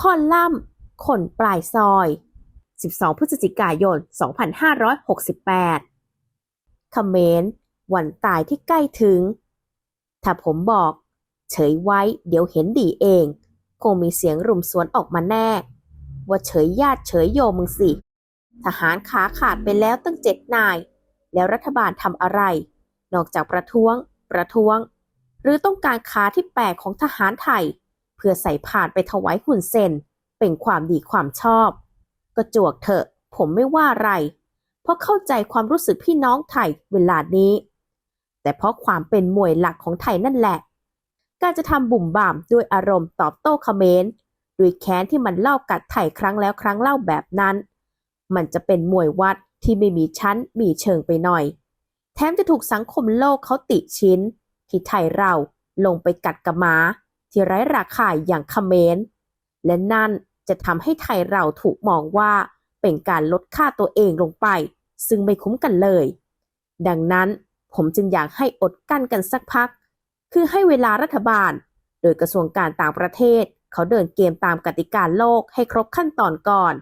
คอนล่ำคนปลายซอย 12 พฤศจิกายน 2568 คอมเมนต์วันตายที่ใกล้ถึง ถ้าผมบอก เฉยไว้เดี๋ยวเห็นดีเอง คงมีเสียงรุมสวนออกมาแน่ ว่าเฉยญาติเฉยโยมมึงสิ ทหารขาขาดไปแล้วตั้งเจ็ดนาย แล้วรัฐบาลทำอะไร นอกจากประท้วง ประท้วง หรือต้องการขาที่แปลกของทหารไทย เพื่อใส่ผ่านไปถวายหุ่นเซนเป็นความดีความชอบ ก็จวกเถอะ ผมไม่ว่าอะไร เพราะเข้าใจความรู้สึกพี่น้องไทยเวลานี้ แต่เพราะความเป็นมวยหลักของไทยนั่นแหละ การจะทำบุ่มบ่ามด้วยอารมณ์ตอบโต้เขมรด้วยแค้นที่มันเล่ากัดไทยครั้งแล้วครั้งเล่าแบบนั้น มันจะเป็นมวยวัดที่ไม่มีชั้นมีเชิงไปหน่อย แถมจะถูกสังคมโลกเขาติชิ้น ที่ไทยเราลงไปกัดกระมา ที่ไร้ราคาอย่างเขมรและนั่นจะทำให้ไทยเราถูกมองว่าเป็นการลดค่าตัวเองลงไป ซึ่งไม่คุ้มกันเลย ดังนั้นผมจึงอยากให้อดกั้นกันสักพัก คือให้เวลารัฐบาล โดยกระทรวงการต่างประเทศ เขาเดินเกมตามกติกาโลกให้ครบขั้นตอนก่อน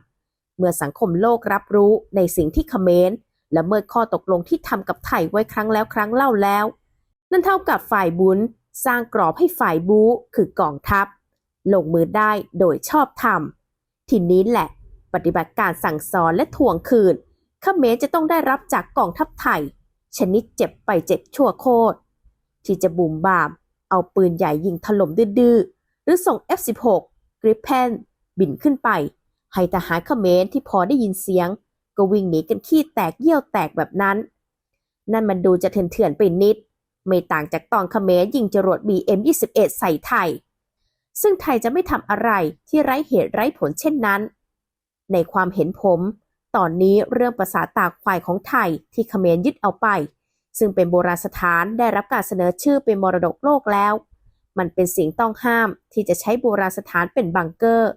เมื่อสังคมโลกรับรู้ในสิ่งที่เขมรและเมื่อข้อตกลงที่ทำกับไทยไว้ครั้งแล้วครั้งเล่าแล้ว นั่นเท่ากับฝ่ายบุญ สร้างกรอบให้ฝ่ายบูคือกองทัพ ลงมือได้โดยชอบธรรม ทีนี้แหละ ปฏิบัติการสั่งสอนและทวงคืนขเขมรจะต้องได้รับจากกองทัพไทย ชนิดเจ็บไปเจ็บชั่วโคตร ที่จะบุ่มบาม เอาปืนใหญ่ยิงถล่มดื้อๆหรือส่ง F16 Gripen บินขึ้นไป ให้ทหารเขมรที่พอได้ยินเสียง ก็วิ่งหนีกันขี้แตกเยี่ยวแตกแบบนั้น นั่นมันดูจะเถื่อนๆไปนิด ไม่ต่างจากตอนเขมรยิงจรวด BM21 ใส่ไทย ซึ่งไทยจะไม่ทำอะไรที่ไร้เหตุไร้ผลเช่นนั้น ในความเห็นผม ตอนนี้เรื่องภาษาตากควายของไทยที่เขมรยึดเอาไป ซึ่งเป็นโบราณสถานได้รับการเสนอชื่อเป็นมรดกโลกแล้ว มันเป็นสิ่งต้องห้ามที่จะใช้โบราณสถานเป็นบังเกอร์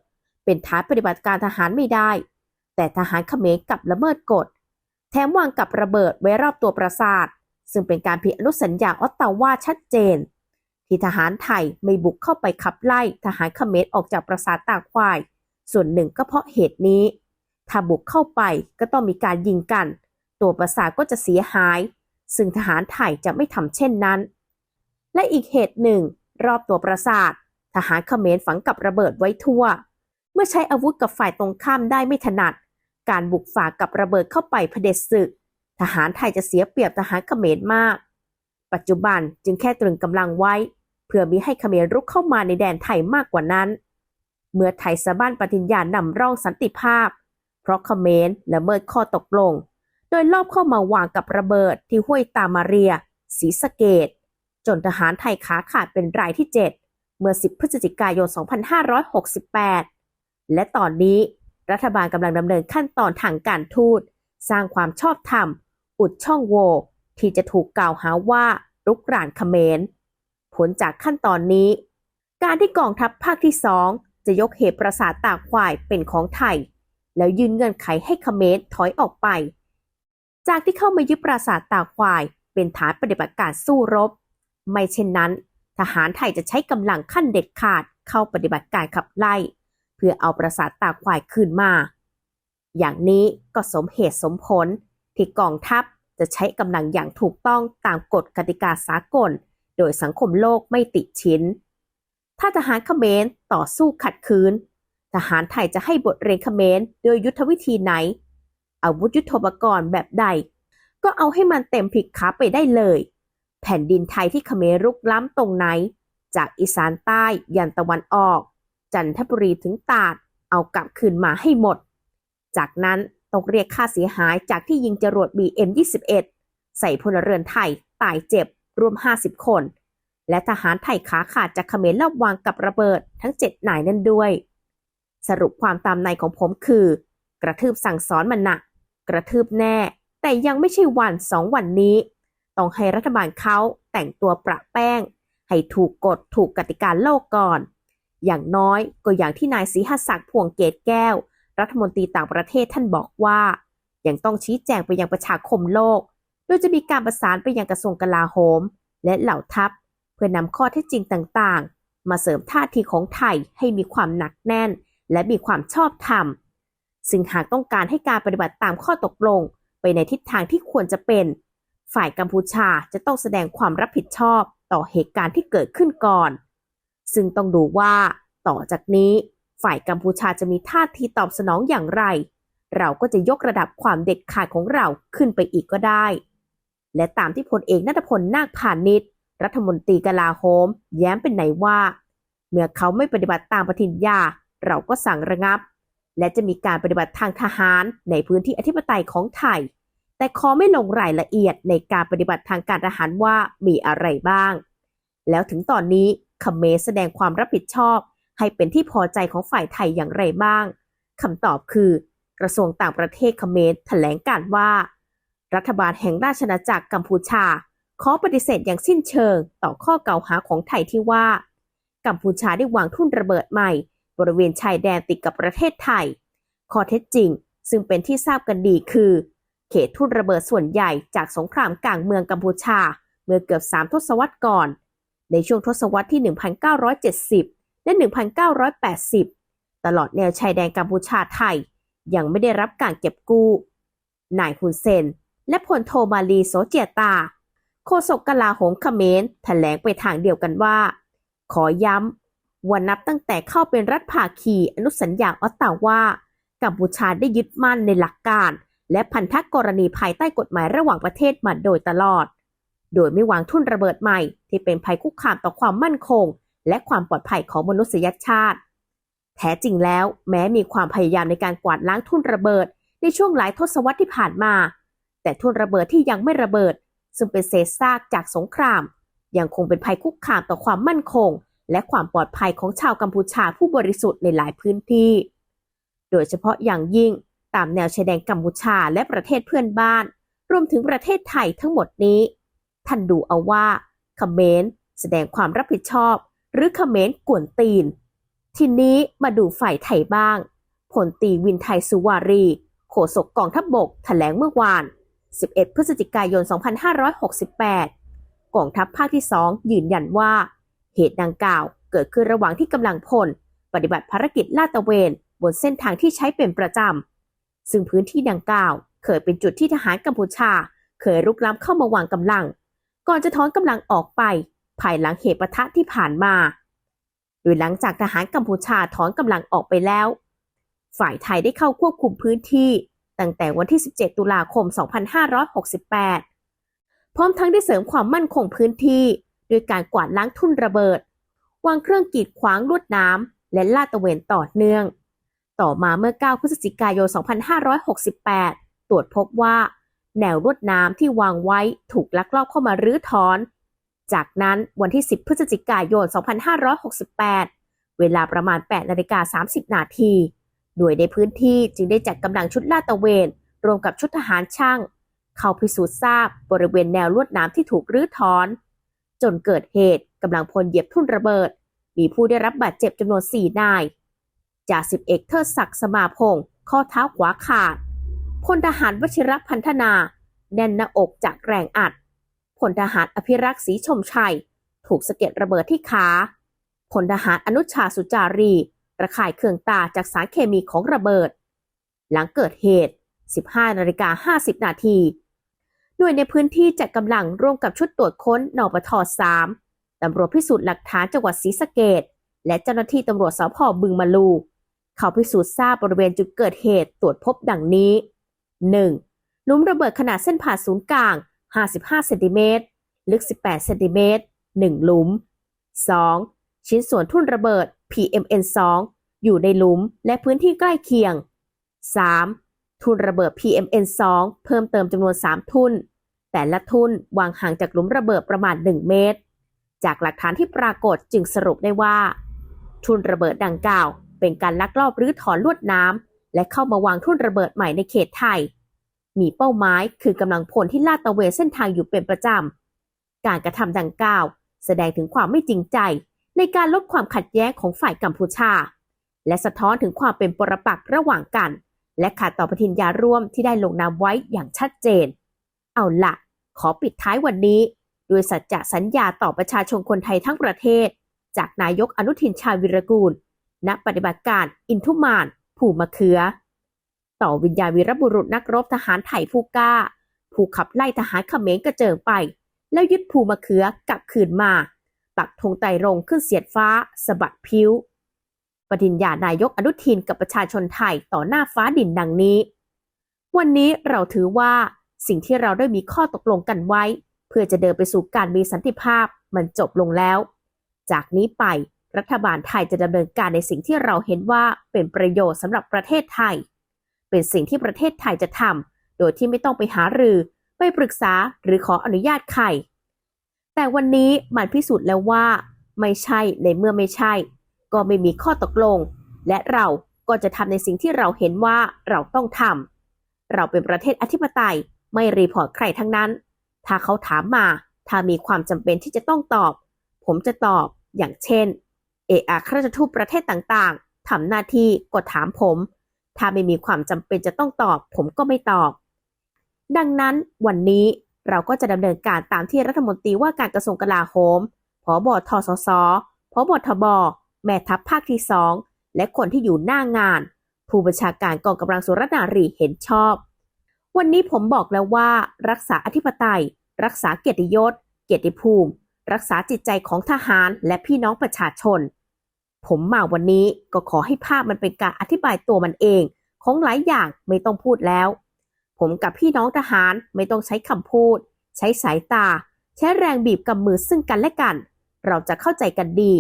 เป็นฐานปฏิบัติการทหารไม่ได้ แต่ทหารเขมรกลับละเมิดกฎ แถมวางกับระเบิดไว้รอบตัวปราสาท ซึ่งเป็นการผิดอนุสัญญาออตตาวาชัดเจน ที่ทหารไทยไม่บุกเข้าไปขับไล่ทหารเขมรออกจากปราสาทตาควาย ส่วนหนึ่งก็เพราะเหตุนี้ ถ้าบุกเข้าไปก็ต้องมีการยิงกัน ตัวปราสาทก็จะเสียหาย ซึ่งทหารไทยจะไม่ทำเช่นนั้น และอีกเหตุหนึ่ง รอบตัวปราสาท ทหารเขมรฝังกับระเบิดไว้ทั่ว เมื่อใช้อาวุธกับฝ่ายตรงข้ามได้ไม่ถนัด การบุกฝ่ากับระเบิดเข้าไปเผด็จศึก ทหารไทยจะเสียเปรียบทหารเขมรมาก ปัจจุบันจึงแค่ตรึงกำลังไว้ เพื่อมิให้เขมรรุกเข้ามาในแดนไทยมากกว่านั้น เมื่อไทยสะบ้านปฏิญญานำร่องสันติภาพ เพราะเขมรละเมิดข้อตกลง โดยลอบเข้ามาวางกับระเบิดที่ห้วยตามาเรียศรีสะเกดจนทหารไทยขาขาดเป็นรายที่ 7 เมื่อ 10 พฤศจิกายน 2568 และตอนนี้รัฐบาลกำลังดำเนินขั้นตอนทางการทูต สร้างความชอบธรรม อุดช่องโหว่ที่จะถูกกล่าวหาว่ารุกรานเขมร ผลจากขั้นตอนนี้ การที่กองทัพภาคที่สองจะยกเหตุปราสาทตากควายเป็นของไทย แล้วยืนเงื่อนไขให้เขมรถอยออกไป จากที่เข้ามายึดปราสาทตากควายเป็นฐานปฏิบัติการสู้รบ ไม่เช่นนั้น ทหารไทยจะใช้กำลังขั้นเด็ดขาดเข้าปฏิบัติการขับไล่ เพื่อเอาปราสาทตากควายคืนมา อย่างนี้ก็สมเหตุสมผล ที่กองทัพจะใช้กำลังอย่างถูกต้องตามกฎกติกาสากล โดยสังคมโลกไม่ติดชิ้น ถ้าทหารเขมรต่อสู้ขัดขืน ทหารไทยจะให้บทเรียนเขมรโดยยุทธวิธีไหน อาวุธยุทโธปกรณ์แบบใด ก็เอาให้มันเต็มผิดขาไปได้เลย แผ่นดินไทยที่เขมรรุกล้ำตรงไหน จากอีสานใต้ยันตะวันออก จันทบุรีถึงตาดเอากลับคืนมาให้หมด จากนั้น ต้องเรียกค่าเสียหายจากที่ยิงจรวด BM21 ใส่พลเรือนไทยตายเจ็บรวม 50 คน และทหารไทยขาขาดจากเขมรลอบวางกับระเบิดทั้ง 7 นายนั่นด้วย สรุปความตามในของผมคือ กระทืบสั่งสอนมันหนัก กระทืบแน่ แต่ยังไม่ใช่วันสองวันนี้ ต้องให้รัฐบาลเขาแต่งตัวประแป้ง ให้ถูกกฎถูกกติกาโลกก่อน อย่างน้อยก็อย่างที่นายศรีหัศักดิ์พวงเกตแก้ว รัฐมนตรีต่างประเทศท่านบอกว่ายังต้องชี้แจงไปยังประชาคมโลก โดยจะมีการประสานไปยังกระทรวงกลาโหม และเหล่าทัพ เพื่อนำข้อเท็จจริงต่างๆ มาเสริมท่าทีของไทยให้มีความหนักแน่น และมีความชอบธรรม ซึ่งหากต้องการให้การปฏิบัติตามข้อตกลง ไปในทิศทางที่ควรจะเป็น ฝ่ายกัมพูชาจะต้องแสดงความรับผิดชอบต่อเหตุการณ์ที่เกิดขึ้นก่อน ซึ่งต้องดูว่า ต่อจากนี้ ฝ่ายกัมพูชาจะมีท่าทีตอบสนองอย่างไร เราก็จะยกระดับความเด็ดขาดของเราขึ้นไปอีกก็ได้ และตามที่พลเอกนัทพลนาคพาณิชย์รัฐมนตรีกลาโหม แย้มเป็นไหนว่า เมื่อเขาไม่ปฏิบัติตามปฏิญญา เราก็สั่งระงับ และจะมีการปฏิบัติทางทหารในพื้นที่อธิปไตยของไทย แต่ขอไม่ลงรายละเอียดในการปฏิบัติทางการทหารว่ามีอะไรบ้าง แล้วถึงตอนนี้เขมรแสดงความรับผิดชอบ ให้เป็นที่พอใจของฝ่ายไทยอย่างไรบ้างคำตอบคือ กระทรวงต่างประเทศเขมรแถลงการว่า รัฐบาลแห่งราชอาณาจักรกัมพูชา ขอปฏิเสธอย่างสิ้นเชิง ต่อข้อกล่าวหาของไทยที่ว่า กัมพูชาได้วางทุ่นระเบิดใหม่ บริเวณชายแดนติดกับประเทศไทย ข้อเท็จจริง ซึ่งเป็นที่ทราบกันดีคือ เขตทุ่นระเบิดส่วนใหญ่จากสงครามกลางเมืองกัมพูชา เมื่อเกือบสามทศวรรษก่อน ในช่วงทศวรรษที่ 1970 และ 1980 ตลอดแนวชายแดนกัมพูชาไทย ยังไม่ได้รับการเก็บกู้ นายฮุนเซน และพลโทมาลีโซเจียตา โฆษกกลาโหมเขมรแถลงไปทางเดียวกันว่า ขอย้ำวันนับตั้งแต่เข้าเป็นรัฐภาคีอนุสัญญาออตตาวากัมพูชาได้ยึดมั่นในหลักการ และพันธกรณีภายใต้กฎหมายระหว่างประเทศมาโดยตลอด โดยไม่วางทุ่นระเบิดใหม่ที่เป็นภัยคุกคามต่อความมั่นคง และความปลอดภัยของมนุษยชาติ แท้จริงแล้วแม้มีความพยายามในการกวาดล้างทุ่นระเบิด ในช่วงหลายทศวรรษที่ผ่านมา แต่ทุ่นระเบิดที่ยังไม่ระเบิด ซึ่งเป็นเศษซากจากสงคราม ยังคงเป็นภัยคุกคามต่อความมั่นคง และความปลอดภัยของชาวกัมพูชาผู้บริสุทธิ์ในหลายพื้นที่ โดยเฉพาะอย่างยิ่งตามแนวชายแดนกัมพูชาและประเทศเพื่อนบ้าน รวมถึงประเทศไทยทั้งหมดนี้ ท่านดูเอาว่าคเขมรแสดงความรับผิดชอบ หรือเขมรกวนตีน ทีนี้มาดูฝ่ายไทยบ้างพลตีวินไทยสุวารี โฆษกกองทัพบบกแถลงเมื่อวาน 11 พฤศจิกายน 2568 กองทัพภาคที่ 2 ยืนยันว่า เหตุดังกล่าวเกิดขึ้นระหว่างที่กำลังพล ปฏิบัติภารกิจลาดตระเวน บนเส้นทางที่ใช้เป็นประจำ ซึ่งพื้นที่ดังกล่าว เคยเป็นจุดที่ทหารกัมพูชา เคยรุกล้ำเข้ามาวางกำลัง ก่อนจะถอนกำลังออกไป ภายหลังเหตุปะทะที่ผ่านมา โดยหลังจากทหารกัมพูชาถอนกำลังออกไปแล้ว ฝ่ายไทยได้เข้าควบคุมพื้นที่ตั้งแต่วันที่ 17 ตุลาคม 2568 พร้อมทั้งได้เสริมความมั่นคงพื้นที่โดยการกวาดล้างทุ่นระเบิด วางเครื่องกีดขวางลวดน้ำและลาดตระเวนต่อเนื่อง ต่อมาเมื่อ 9 พฤศจิกายน 2568 ตรวจพบว่า แนวลวดน้ำที่วางไว้ถูกลักลอบเข้ามารื้อถอน จากนั้นวันที่ 10 พฤศจิกายน 2568 เวลาประมาณ 8 นาฬิกา 30 นาที หน่วยในพื้นที่จึงได้จัดกำลังชุดลาดตระเวน รวมกับชุดทหารช่าง เข้าพิสูจน์ทราบบริเวณแนวลวดน้ำที่ถูกรื้อถอน จนเกิดเหตุกำลังพลเหยียบทุ่นระเบิด มีผู้ได้รับบาดเจ็บจำนวน 4 นายจ่าสิบเอกเทิดศักดิ์สมาพงศ์ข้อเท้าขวาขาดพลทหารวชิรพันธนา แน่นหน้าอกจากแรงอัด พลทหารอภิรักษ์ศรีชมชัย ถูกสะเก็ดระเบิดที่ขาพลทหารอนุชาสุจารีระข่ายเครื่องตาจากสารเคมีของระเบิด หลังเกิดเหตุ 15นาฬิกา50 นาที หน่วยในพื้นที่จัดกำลังร่วมกับชุดตรวจค้นนปท3ตำรวจพิสูจน์หลักฐานจังหวัดศรีสะเกดและเจ้าหน้าที่ตำรวจสพบึงมาลู เขาพิสูจน์ทราบบริเวณจุดเกิดเหตุตรวจพบดังนี้ 1. หลุมระเบิดขนาดเส้นผ่าศูนย์กลาง 55เซนติเมตรลึก 18เซนติเมตร1หลุม 2. ชิ้นส่วนทุ่นระเบิด PMN2 อยู่ในหลุมและพื้นที่ใกล้เคียง 3. ทุ่นระเบิด PMN2 เพิ่มเติมจำนวน 3 ทุ่นแต่ละทุ่นวางห่างจากหลุมระเบิดประมาณ 1 เมตร จากหลักฐานที่ปรากฏจึงสรุปได้ว่า ทุ่นระเบิดดังกล่าว เป็นการลักลอบรื้อถอนลวดน้ำและเข้ามาวางทุ่นระเบิดใหม่ในเขตไทย มีเป้าหมายคือกำลังพลที่ลาดตระเวนเส้นทางอยู่เป็นประจำ การกระทำดังกล่าว แสดงถึงความไม่จริงใจ ในการลดความขัดแย้งของฝ่ายกัมพูชา และสะท้อนถึงความเป็นปรปักษ์ระหว่างกัน และขาดต่อปฏิญญาร่วมที่ได้ลงนามไว้อย่างชัดเจน เอาละขอปิดท้ายวันนี้ด้วยสัจจะสัญญาต่อประชาชนคนไทยทั้งประเทศ จากนายกอนุทินชาญวิรกูล ณ ปฏิบัติการอินทุมาน ผูมะเขือ ต่อวิญญาณวีรบุรุษนักรบทหารไทยผู้กล้า ผู้ขับไล่ทหารเขมรกระเจิงไป แล้วยึดภูมะเขือกลับคืนมา ปักธงไตรรงขึ้นเสียดฟ้าสะบัดพิ้ว ปฏิญญานายกอนุทินกับประชาชนไทยต่อหน้าฟ้าดินดังนี้ วันนี้เราถือว่าสิ่งที่เราได้มีข้อตกลงกันไว้ เพื่อจะเดินไปสู่การมีสันติภาพมันจบลงแล้ว จากนี้ไปรัฐบาลไทยจะดำเนินการในสิ่งที่เราเห็นว่าเป็นประโยชน์สำหรับประเทศไทย เป็นสิ่งที่ประเทศไทยจะทำโดยที่ไม่ต้องไปหารือ ไปปรึกษาหรือขออนุญาตใคร แต่วันนี้มันพิสูจน์แล้วว่า ไม่ใช่ในเมื่อไม่ใช่ ก็ไม่มีข้อตกลง และเราก็จะทำในสิ่งที่เราเห็นว่าเราต้องทำเราเป็นประเทศอธิปไตยไม่รีพอร์ตใครทั้งนั้น ถ้าเขาถามมา ถ้ามีความจำเป็นที่จะต้องตอบ ผมจะตอบ อย่างเช่น เอกอัครราชทูตประเทศต่างๆทำหน้าที่ก็ถามผม ถ้าไม่มีความจำเป็นจะต้องตอบ ผมก็ไม่ตอบ ดังนั้นวันนี้เราก็จะดำเนินการตามที่รัฐมนตรีว่าการกระทรวงกลาโหมผบทสสผบทบ แม่ทัพภาคที่สองและคนที่อยู่หน้างาน ผู้บัญชาการกองกำลังสุรนารีเห็นชอบ วันนี้ผมบอกแล้วว่ารักษาอธิปไตย รักษาเกียรติยศ เกียรติภูมิ รักษาจิตใจของทหารและพี่น้องประชาชน ผมมาวันนี้ก็ขอให้ภาพมันเป็นการอธิบายตัวมันเอง ของหลายอย่างไม่ต้องพูดแล้ว ผมกับพี่น้องทหารไม่ต้องใช้คำพูด ใช้สายตา ใช้แรงบีบกำมือซึ่งกันและกัน เราจะเข้าใจกันดี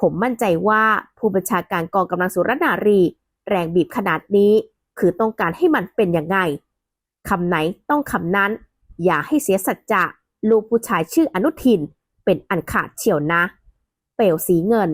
ผมมั่นใจว่าผู้บัญชาการกองกำลังสุรนารี แรงบีบขนาดนี้ คือต้องการให้มันเป็นยังไงคำไหนต้องคำนั้น อย่าให้เสียสัจจะลูกผู้ชายชื่ออนุทิน เป็นอันขาดเฉียวนะ เปลวสีเงิน